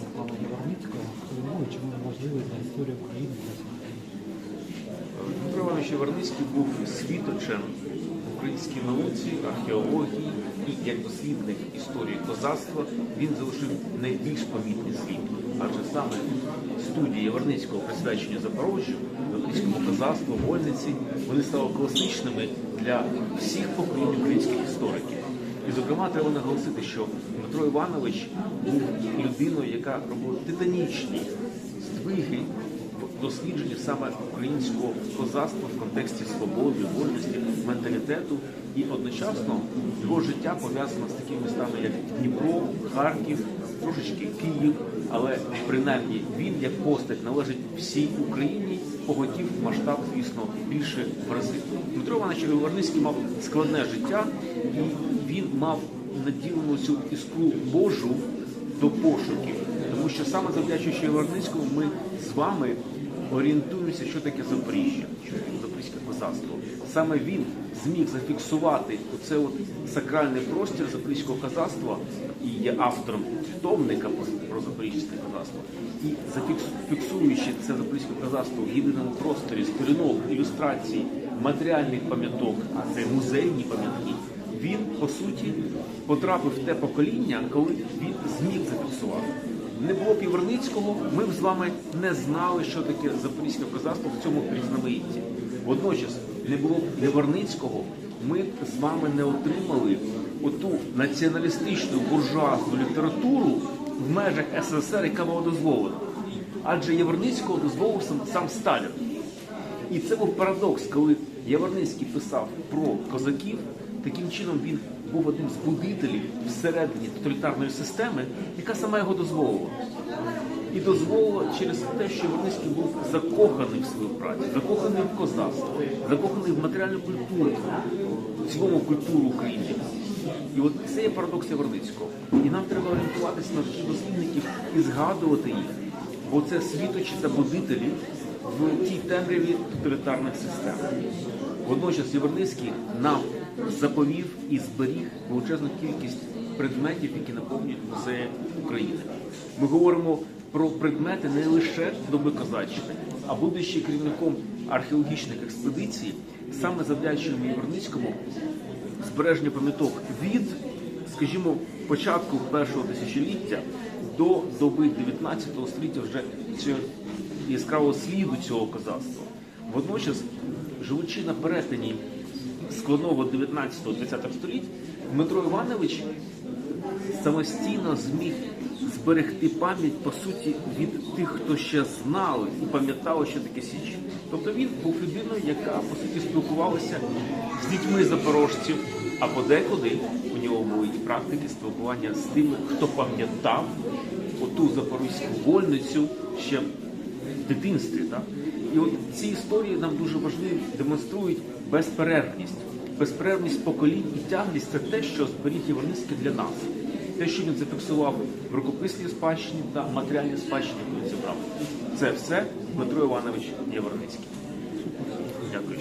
за Павла Яворницького, хто і чому він для історії України для сьогодення? Дмитро Іванович Яворницький був світочем українській науці, археології і як дослідник історії козацтва він залишив найбільш помітний слід. Адже саме студії Яворницького присвячені Запорожжю, Запорізькому козацтву, вольниці, вони стали класичними для всіх поколінь українських істориків. Зокрема, треба наголосити, що Дмитро Іванович був людиною, яка робила титанічні здвиги в дослідженні саме українського козацтва в контексті свободи, вольності, менталітету. І одночасно його життя пов'язано з такими містами, як Дніпро, Харків, трошечки Київ. Але принаймні він як постать належить всій Україні, поготів масштаб, звісно, більше в рази. Дмитро Іванович Говорницький мав складне життя, і він мав наділену цю іскру Божу до пошуків. Тому що саме завдячуючи Єварницькому, ми з вами орієнтуємося, що таке Запоріжжя, запорізьке козацтво. Саме він зміг зафіксувати оце от сакральний простір запорізького козацтва і є автором питомника про запорізьке козацтво. І зафіксуючи це запорізьке козацтво в єдиному просторі сторінок, ілюстрацій, матеріальних пам'яток, а це музейні пам'ятки він по суті потрапив в те покоління, коли він зміг зафіксувати. Не було б Євроницького, ми б з вами не знали, що таке запорізьке козацтво в цьому різноманітті. Водночас не було б Єворницького, ми б з вами не отримали оту націоналістичну буржуазну літературу в межах СССР, яка була дозволена. Адже Єворницького дозволив сам, сам Сталін. І це був парадокс, коли Яворницький писав про козаків, таким чином він був одним з будителів всередині тоталітарної системи, яка сама його дозволила. І дозволила через те, що Яворницький був закоханий в свою працю, закоханий в козацтво, закоханий в матеріальну культуру, в цілому культуру України. І от це є парадокс Яворницького. І нам треба орієнтуватися на таких дослідників і згадувати їх, бо це світочі та будителі в тій темряві тоталітарних систем. Водночас Єворницький нам заповів і зберіг величезну кількість предметів, які наповнюють музеї України. Ми говоримо про предмети не лише доби козаччини, а будучи керівником археологічних експедицій, саме завдячуємо Єворницькому збереження пам'яток від, скажімо, початку першого тисячоліття до доби 19 століття вже яскравого сліду цього козацтва. Водночас, живучи на перетині складного 19-20 століть, Дмитро Іванович самостійно зміг зберегти пам'ять по суті від тих, хто ще знали і пам'ятали, що таке Січ. Тобто він був людиною, яка по суті спілкувалася з дітьми запорожців, а подекуди у нього були і практики спілкування з тими, хто пам'ятав оту запорізьку вольницю ще в дитинстві. Так? І от ці історії нам дуже важливі, демонструють безперервність. Безперервність поколінь і тяглість це те, що зберіг Єворницький для нас. Те, що він зафіксував в рукописній спадщині та матеріальній спадщині, яку він зібрав. Це все Дмитро Іванович Єворницький. Дякую.